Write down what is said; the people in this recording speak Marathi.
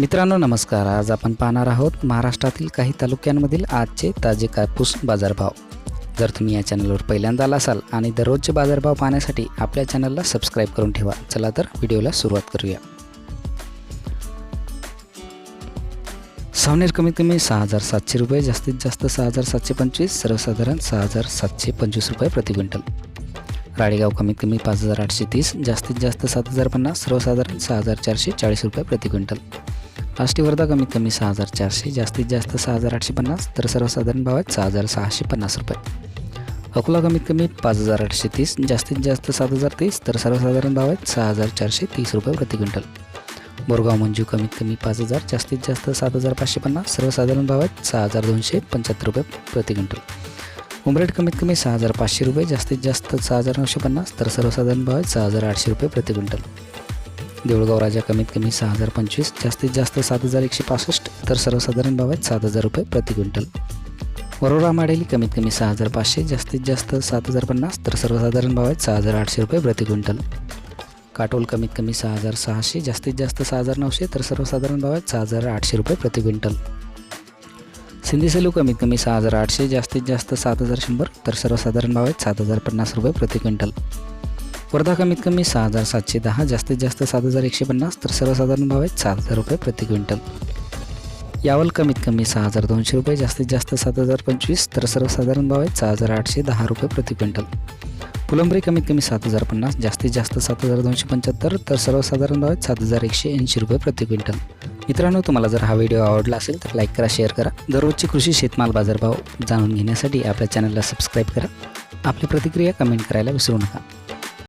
मित्रांनो नमस्कार. आज आपण पाहणार आहोत महाराष्ट्रातील काही तालुक्यांमधील आजचे ताजे कापूस बाजारभाव. जर तुम्ही या चॅनलवर पहिल्यांदा आला असाल आणि दररोजचे बाजारभाव पाहण्यासाठी आपल्या चॅनलला सबस्क्राईब करून ठेवा. चला तर व्हिडिओला सुरुवात करूया. सावनेर कमीत कमी सहा हजार सातशे रुपये जास्तीत जास्त सहा हजार सातशे पंचवीस सर्वसाधारण सहा हजार सातशे पंचवीस रुपये प्रति क्विंटल. राळेगाव कमीत कमी पाच हजार आठशे तीस जास्तीत जास्त सात हजार पन्नास सर्वसाधारण सहा हजार चारशे चाळीस रुपये प्रति क्विंटल. आष्टी वर्धा कमीत कमी सहा हजार चारशे जास्तीत जास्त सहा हजार आठशे पन्नास तर सर्वसाधारण भाव आहेत सहा हजार सहाशे पन्नास रुपये. अकोला कमीत कमी पाच हजार आठशे तीस जास्तीत जास्त सात हजार तीस तर सर्वसाधारण भाव आहेत सहा हजार चारशे तीस रुपये प्रति क्विंटल. बोरगाव मंजू कमीत कमी पाच हजार जास्तीत जास्त सात हजार पाचशे पन्नास सर्वसाधारण भाव आहेत सहा हजार दोनशे पंच्याहत्तर रुपये प्रति क्विंटल. उमरेट कमीत कमी सहा हजार पाचशे रुपये जास्तीत जास्त सहा हजार नऊशे पन्नास तर सर्वसाधारण भाव आहेत सहा हजार आठशे रुपये प्रति क्विंटल. देऊळगाव राजा कमीत कमी सहा हजार पंचवीस जास्तीत जास्त सात हजार एकशे पासष्ट तर सर्वसाधारण भाव आहेत सात हजार रुपये प्रति क्विंटल. वरोरा माडेली कमीत कमी सहा हजार पाचशे जास्तीत जास्त सात हजार पन्नास तर सर्वसाधारण भाव आहेत सहा हजार आठशे रुपये प्रति क्विंटल. काटोल कमीत कमी सहा हजार सहाशे जास्तीत जास्त सहा हजार नऊशे तर सर्वसाधारण भाव आहेत सहा हजार आठशे रुपये प्रति क्विंटल. सिंधी सेलू कमीत कमी सहा हजार आठशे जास्तीत जास्त सात हजार शंभर तर सर्वसाधारण भाव आहेत सात हजार पन्नास रुपये प्रति क्विंटल. वर्धा कमीत कमी सहा हजार सातशे दहा जास्तीत जास्त सात हजार एकशे पन्नास तर सर्वसाधारण भाव आहेत सात हजार रुपये प्रति क्विंटल. यावल कमीत कमी सहा हजार दोनशे रुपये जास्तीत जास्त सात हजार पंचवीस तर सर्वसाधारण भाव आहेत सहा हजार आठशे दहा रुपये प्रति क्विंटल. फुलंब्री कमीत कमी सात हजार पन्नास जास्तीत जास्त सात हजार दोनशे पंच्याहत्तर तर सर्वसाधारण भाव आहेत सात हजार एकशे ऐंशी रुपये प्रति क्विंटल. मित्रांनो तुम्हाला जर हा व्हिडिओ आवडला असेल तर लाईक करा शेअर करा. दररोजचे कृषी शेतमाल बाजारभाव जाणून घेण्यासाठी आपल्या चॅनलला सबस्क्राईब करा. आपली प्रतिक्रिया कमेंट करायला विसरू नका.